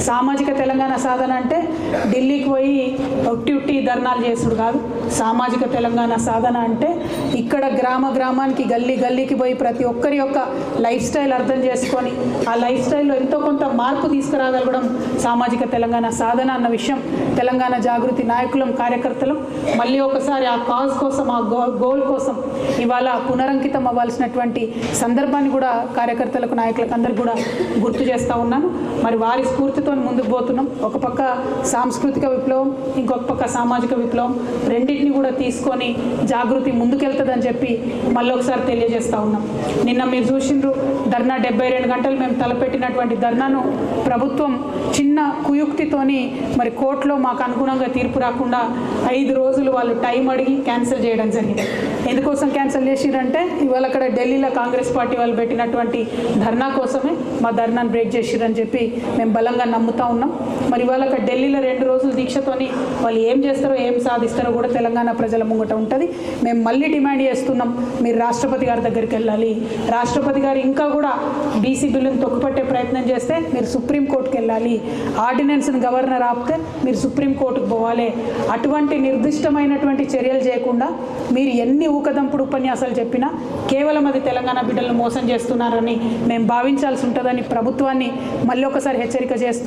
సామాజిక తెలంగాణ సాధన అంటే ఢిల్లీకి పోయి ఒట్టి ఉట్టి ధర్నాలు చేసుడు కాదు. సామాజిక తెలంగాణ సాధన అంటే ఇక్కడ గ్రామ గ్రామానికి గల్లీ గల్లీకి పోయి ప్రతి ఒక్కరి యొక్క లైఫ్ స్టైల్ అర్థం చేసుకొని ఆ లైఫ్ స్టైల్లో ఎంతో కొంత మార్పు తీసుకురాగలగడం సామాజిక తెలంగాణ సాధన అన్న విషయం తెలంగాణ జాగృతి నాయకులం కార్యకర్తలం. మళ్ళీ ఒకసారి ఆ కాజ్ కోసం ఆ గో గోల్ కోసం ఇవాళ పునరంకితం అవ్వాల్సినటువంటి సందర్భాన్ని కూడా కార్యకర్తలకు నాయకులకు అందరూ కూడా గుర్తు చేస్తూ ఉన్నాను. మరి వారి స్ఫూర్తితో ముందుకు పోతున్నాం. ఒక పక్క సాంస్కృతిక విప్లవం ఇంకొక పక్క సామాజిక విప్లవం. రెండింటిని కూడా తీసుకొని జాగృతి ముందుకెళ్తుందని చెప్పి మళ్ళీ ఒకసారి తెలియజేస్తూ ఉన్నాం. నిన్న మీరు చూసిండ్రు ధర్నా డెబ్బై రెండు గంటలు మేము తలపెట్టినటువంటి ధర్నాను ప్రభుత్వం చిన్న కుయుక్తితోని మరి కోర్టులో మాకు అనుగుణంగా తీర్పు రాకుండా ఐదు రోజులు వాళ్ళు టైం అడిగి క్యాన్సిల్ చేయడం జరిగింది. ఎందుకోసం క్యాన్సిల్ చేసిరంటే ఇవాళ అక్కడ ఢిల్లీలో కాంగ్రెస్ పార్టీ వాళ్ళు పెట్టినటువంటి ధర్నా కోసమే మా ధర్నాను బ్రేక్ చేసిరని చెప్పి మేము బలంగా నమ్ముతా ఉన్నాం. మరి ఇవాళ ఢిల్లీలో రెండు రోజులు దీక్షతోని వాళ్ళు ఏం చేస్తారో ఏం సాధిస్తారో కూడా తెలంగాణ ప్రజల ముంగట ఉంటుంది. మేము మళ్ళీ డిమాండ్ చేస్తున్నాం మీరు రాష్ట్రపతి గారి దగ్గరికి వెళ్ళాలి. రాష్ట్రపతి గారు ఇంకా కూడా బీసీ బిల్లును తొక్కుపట్టే ప్రయత్నం చేస్తే మీరు సుప్రీంకోర్టుకి వెళ్ళాలి. ఆర్డినెన్స్ని గవర్నర్ ఆపితే మీరు సుప్రీంకోర్టుకు పోవాలి. అటువంటి నిర్దిష్టమైనటువంటి చర్యలు చేయకుండా మీరు ఎన్ని ఊకదంపుడు ఉపన్యాసాలు చెప్పినా కేవలం అది తెలంగాణ బిడ్డలను మోసం చేస్తున్నారని మేము భావించాల్సి ఉంటుందని ప్రభుత్వాన్ని మళ్ళీ ఒకసారి హెచ్చరిక చేస్తూ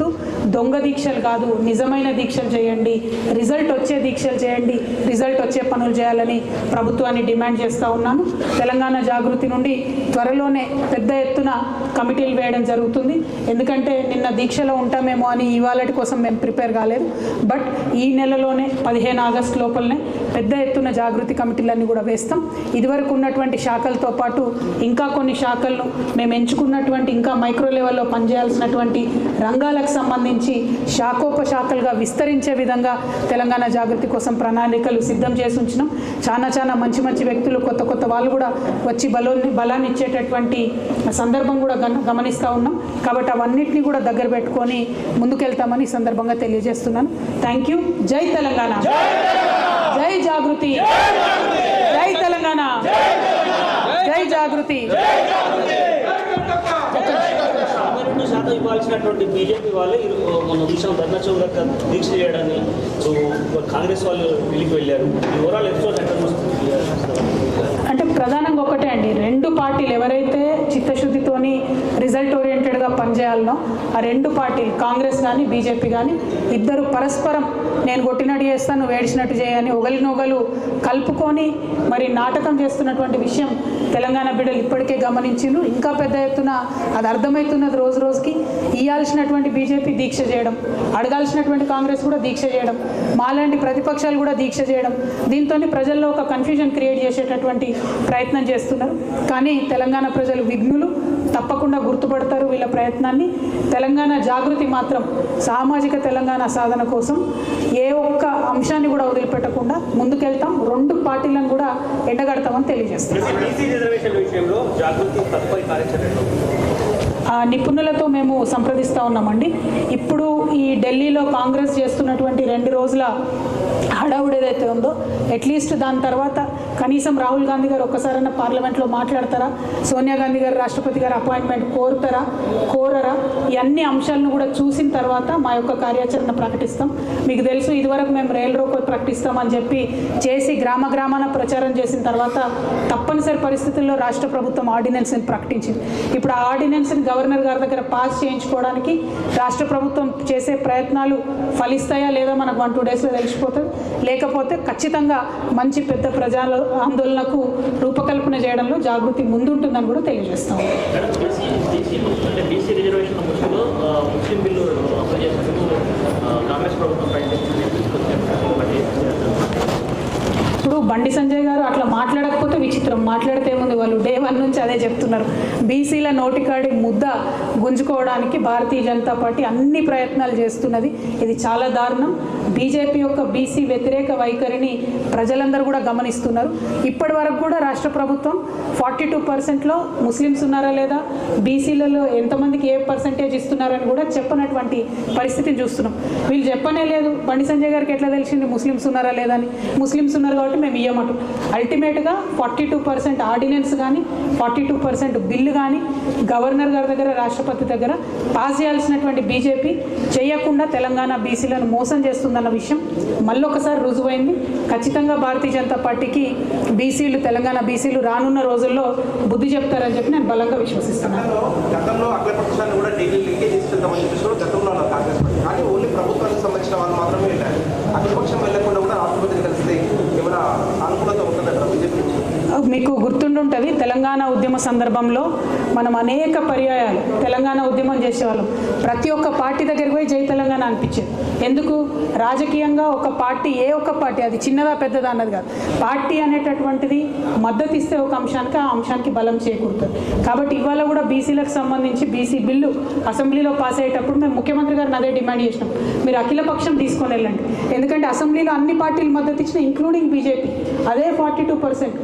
దొంగ దీక్షలు కాదు నిజమైన దీక్షలు చేయండి రిజల్ట్ వచ్చే దీక్షలు చేయండి రిజల్ట్ వచ్చే పనులు చేయాలని ప్రభుత్వాన్ని డిమాండ్ చేస్తూ ఉన్నాను. తెలంగాణ జాగృతి నుండి త్వరలోనే పెద్ద ఎత్తున కమిటీలు వేయడం జరుగుతుంది. ఎందుకంటే నిన్న దీక్షలో ఉంటామేమో అని ఇవాళటి కోసం మేము ప్రిపేర్ కాలేదు. బట్ ఈ నెలలోనే పదిహేను ఆగస్టు లోపలనే పెద్ద ఎత్తున జాగృతి కమిటీలన్నీ కూడా వేస్తాం. ఇదివరకు ఉన్నటువంటి శాఖలతో పాటు ఇంకా కొన్ని శాఖలను మేము ఎంచుకున్నటువంటి ఇంకా మైక్రో లెవెల్లో పనిచేయాల్సినటువంటి రంగాలకు సంబంధించి శాఖోపశాఖలుగా విస్తరించే విధంగా తెలంగాణ జాగృతి కోసం ప్రణాళికలు సిద్ధం చేసి ఉంచినాం. చాలా చాలా మంచి మంచి వ్యక్తులు కొత్త కొత్త వాళ్ళు కూడా వచ్చి బలోన్ని బలాన్ని ఇచ్చేటటువంటి సందర్భం కూడా గమ- గమనిస్తూ ఉన్నాం. కాబట్టి అవన్నిటిని కూడా దగ్గర పెట్టుకొని ముందుకెళ్తామని ఈ సందర్భంగా తెలియజేస్తున్నాను. థ్యాంక్ యూ జై తెలంగాణ. జై జాగృతి. జై తెలంగాణ. జై జాగృతి. యాభై ఇవ్వాల్సినటువంటి బీజేపీ వాళ్ళు ఇరు- మొన్న చూసాం ధర్నా దీక్ష చేయడాన్ని. కాంగ్రెస్ వాళ్ళు వెళ్ళికి వెళ్ళారు. ఓవరాల్ ఎపిసోడ్ అంటే ప్రధానంగా ఒకటే అండి. రెండు పార్టీలు ఎవరైతే చిత్తశుద్ధితోని రిజల్ట్ ఓరియంటెడ్గా పనిచేయాలనో ఆ రెండు పార్టీలు కాంగ్రెస్ కానీ బీజేపీ కానీ ఇద్దరు పరస్పరం నేను కొట్టినట్టు చేస్తాను వేడిచినట్టు చేయని ఒకరినొకరు కలుపుకొని మరి నాటకం చేస్తున్నటువంటి విషయం తెలంగాణ బిడ్డలు ఇప్పటికే గమనించిండ్రు. ఇంకా పెద్ద ఎత్తున అది అర్థమవుతున్నది రోజు రోజుకి. ఇవ్వాల్సినటువంటి బీజేపీ దీక్ష చేయడం అడగాల్సినటువంటి కాంగ్రెస్ కూడా దీక్ష చేయడం మాలాంటి ప్రతిపక్షాలు కూడా దీక్ష చేయడం దీంతో ప్రజల్లో ఒక కన్ఫ్యూజన్ క్రియేట్ చేసేటటువంటి ప్రయత్నం చేస్తున్నారు. కానీ తెలంగాణ ప్రజలు విఘ్నులు తప్పకుండా గుర్తుపడతారు వీళ్ళ ప్రయత్నాన్ని. తెలంగాణ జాగృతి మాత్రం సామాజిక తెలంగాణ సాధన కోసం ఏ ఒక్క అంశాన్ని కూడా వదిలిపెట్టకుండా ముందుకెళ్తాం. రెండు పార్టీలను కూడా ఎండగడతామని తెలియజేస్తాం నిపుణులతో మేము సంప్రదిస్తూ ఉన్నామండి. ఇప్పుడు ఈ ఢిల్లీలో కాంగ్రెస్ చేస్తున్నటువంటి రెండు రోజుల హడావుడి ఏదైతే ఉందో అట్లీస్ట్ దాని తర్వాత కనీసం రాహుల్ గాంధీ గారు ఒక్కసారైనా పార్లమెంట్లో మాట్లాడతారా? సోనియా గాంధీ గారు రాష్ట్రపతి గారు అపాయింట్మెంట్ కోరుతారా? కోరరా? ఇవన్నీ అన్ని అంశాలను కూడా చూసిన తర్వాత మా యొక్క కార్యాచరణ ప్రకటిస్తాం. మీకు తెలుసు ఇదివరకు మేము రైలు రోకో ప్రకటిస్తామని చెప్పి చేసి గ్రామ గ్రామాన ప్రచారం చేసిన తర్వాత తప్పనిసరి పరిస్థితుల్లో రాష్ట్ర ప్రభుత్వం ఆర్డినెన్స్ని ప్రకటించింది. ఇప్పుడు ఆ ఆర్డినెన్స్ని గవర్నర్ గారి దగ్గర పాస్ చేయించుకోవడానికి రాష్ట్ర ప్రభుత్వం చేసే ప్రయత్నాలు ఫలిస్తాయా లేదా మనకు వన్ టూ డేస్లో తెలిసిపోతుంది. లేకపోతే ఖచ్చితంగా మంచి పెద్ద ప్రజా ఆందోళనకు రూపకల్పన చేయడంలో జాగృతి ముందుంటుందని కూడా తెలియజేస్తాం. ముస్లిం బిల్లు అమలు చేసేందుకు ఆ, కాంగ్రెస్ ప్రభుత్వం ప్రయత్నించింది తీసుకొచ్చారు బట్ ఇప్పుడు బండి సంజయ్ గారు అట్లా మాట్లాడకపోతే విచిత్రం. మాట్లాడితే ముందు వాళ్ళు డే వన్ నుంచి అదే చెప్తున్నారు. బీసీల నోటికాడి ముద్ద గుంజుకోవడానికి భారతీయ జనతా పార్టీ అన్ని ప్రయత్నాలు చేస్తున్నది. ఇది చాలా దారుణం. బీజేపీ యొక్క బీసీ వ్యతిరేక వైఖరిని ప్రజలందరూ కూడా గమనిస్తున్నారు. ఇప్పటి వరకు కూడా రాష్ట్ర ప్రభుత్వం ఫార్టీ టూ పర్సెంట్లో ముస్లిమ్స్ ఉన్నారా లేదా? బీసీలలో ఎంతమందికి ఏ పర్సంటేజ్ ఇస్తున్నారని కూడా చెప్పనటువంటి పరిస్థితిని చూస్తున్నాం. వీళ్ళు చెప్పనే లేదు. బండి సంజయ్ గారికి ఎట్లా తెలిసింది? ముస్లిమ్స్ ఉన్నారా లేదా అని. ముస్లిమ్స్ ఉన్నారు కాబట్టి మేము ఇవ్వమంటాం అల్టిమేట్గా ఫార్టీ టూ పర్సెంట్ ఆర్డినెన్స్ కానీ ఫార్టీ టూ పర్సెంట్ బిల్లు కానీ గవర్నర్ గారి దగ్గర రాష్ట్రపతి దగ్గర పాస్ చేయాల్సినటువంటి బీజేపీ చేయకుండా తెలంగాణ బీసీలను మోసం చేస్తుందన్న విషయం మళ్ళొకసారి రుజువైంది. ఖచ్చితంగా భారతీయ జనతా పార్టీకి బీసీలు తెలంగాణ బీసీలు రానున్న రోజుల్లో బుద్ధి చెప్తారని చెప్పి నేను బలంగా విశ్వసిస్తున్నాను. గతంలో అగ్రపక్షాన్ని కూడా ఢిల్లీ లింకే తీసుకెళ్తామని చెప్పేసి గతంలో కాంగ్రెస్ పార్టీ కానీ ఓన్లీ ప్రభుత్వానికి సంబంధించిన వాళ్ళు మాత్రమే వెళ్ళారు. అగ్రపక్షం వెళ్ళకుండా ఆసుపత్రి కలిస్తే ఏమైనా అనుకూలత ఉంటుందా? మీకు గుర్తుండుంటుంది తెలంగాణ ఉద్యమ సందర్భంలో మనం అనేక పర్యాయాలు తెలంగాణ ఉద్యమం చేసేవాళ్ళం. ప్రతి ఒక్క పార్టీ దగ్గరికి పోయి జై తెలంగాణ అనిపించేది. ఎందుకు? రాజకీయంగా ఒక పార్టీ ఏ ఒక్క పార్టీ అది చిన్నదా పెద్దదా అన్నది కాదు. పార్టీ అనేటటువంటిది మద్దతు ఇస్తే ఒక అంశానికి ఆ అంశానికి బలం చేకూరుతుంది. కాబట్టి ఇవాళ కూడా బీసీలకు సంబంధించి బీసీ బిల్లు అసెంబ్లీలో పాస్ అయ్యేటప్పుడు మేము ముఖ్యమంత్రి గారిని అదే డిమాండ్ చేసినాం. మీరు అఖిల పక్షం తీసుకొని వెళ్ళండి. ఎందుకంటే అసెంబ్లీలో అన్ని పార్టీలు మద్దతు ఇచ్చిన ఇంక్లూడింగ్ బీజేపీ అదే ఫార్టీ టూ పర్సెంట్.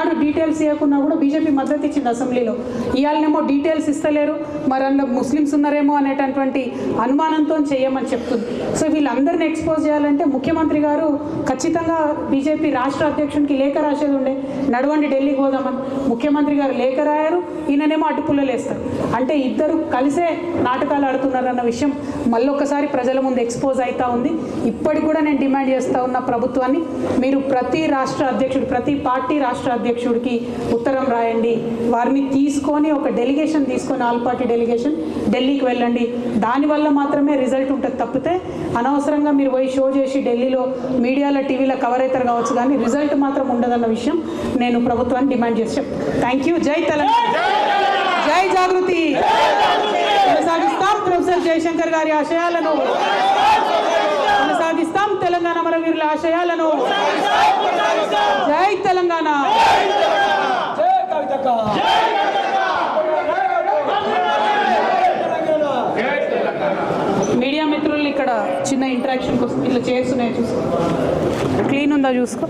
ఆనాడు డీటెయిల్స్ ఇవ్వకున్నా కూడా బీజేపీ మద్దతు ఇచ్చింది అసెంబ్లీలో. ఇవాళనేమో డీటెయిల్స్ ఇస్తలేరు. మరి అందులో ముస్లిమ్స్ ఉన్నారేమో అనేటటువంటి అనుమానంతో చేయమని చెప్తుంది. సో వీళ్ళందరిని ఎక్స్పోజ్ చేయాలంటే ముఖ్యమంత్రి గారు ఖచ్చితంగా బీజేపీ రాష్ట్ర అధ్యక్షునికి లేఖ రాసేది ఉండే. నడవండి ఢిల్లీకి పోదామని. ముఖ్యమంత్రి గారు లేఖ రాయారు. ఈయననేమో అటుపుల్లలేస్తారు అంటే ఇద్దరు కలిసే నాటకాలు ఆడుతున్నారన్న విషయం మళ్ళొకసారి ప్రజల ముందు ఎక్స్పోజ్ అవుతా ఉంది. ఇప్పటికి కూడా నేను డిమాండ్ చేస్తూ ఉన్న ప్రభుత్వాన్ని మీరు ప్రతి రాష్ట్ర అధ్యక్షుడు ప్రతి పార్టీ రాష్ట్ర అధ్యక్షుడు అధ్యక్షుడికి ఉత్తరం రాయండి. వారిని తీసుకొని ఒక డెలిగేషన్ తీసుకొని ఆల్ పార్టీ డెలిగేషన్ ఢిల్లీకి వెళ్ళండి. దానివల్ల మాత్రమే రిజల్ట్ ఉంటుంది తప్పితే అనవసరంగా మీరు పోయి షో చేసి ఢిల్లీలో మీడియాలో టీవీలో కవర్ అవుతారు కావచ్చు కానీ రిజల్ట్ మాత్రం ఉండదన్న విషయం నేను ప్రభుత్వాన్ని డిమాండ్ చేసి చెప్తాను థ్యాంక్ యూ జై తెలంగాణ. జై జాగృతి. కొనసాగిస్తాం ప్రొఫెసర్ జయశంకర్ గారి ఆశయాలను. కొనసాగిస్తాం తెలంగాణ మరవీరుల ఆశయాలను. జై తెలంగాణ. మీడియా మిత్రులు ఇక్కడ చిన్న ఇంటరాక్షన్ కోసం ఇట్లా చేస్తున్నాయి చూసుకో. క్లీన్ ఉందా చూసుకో?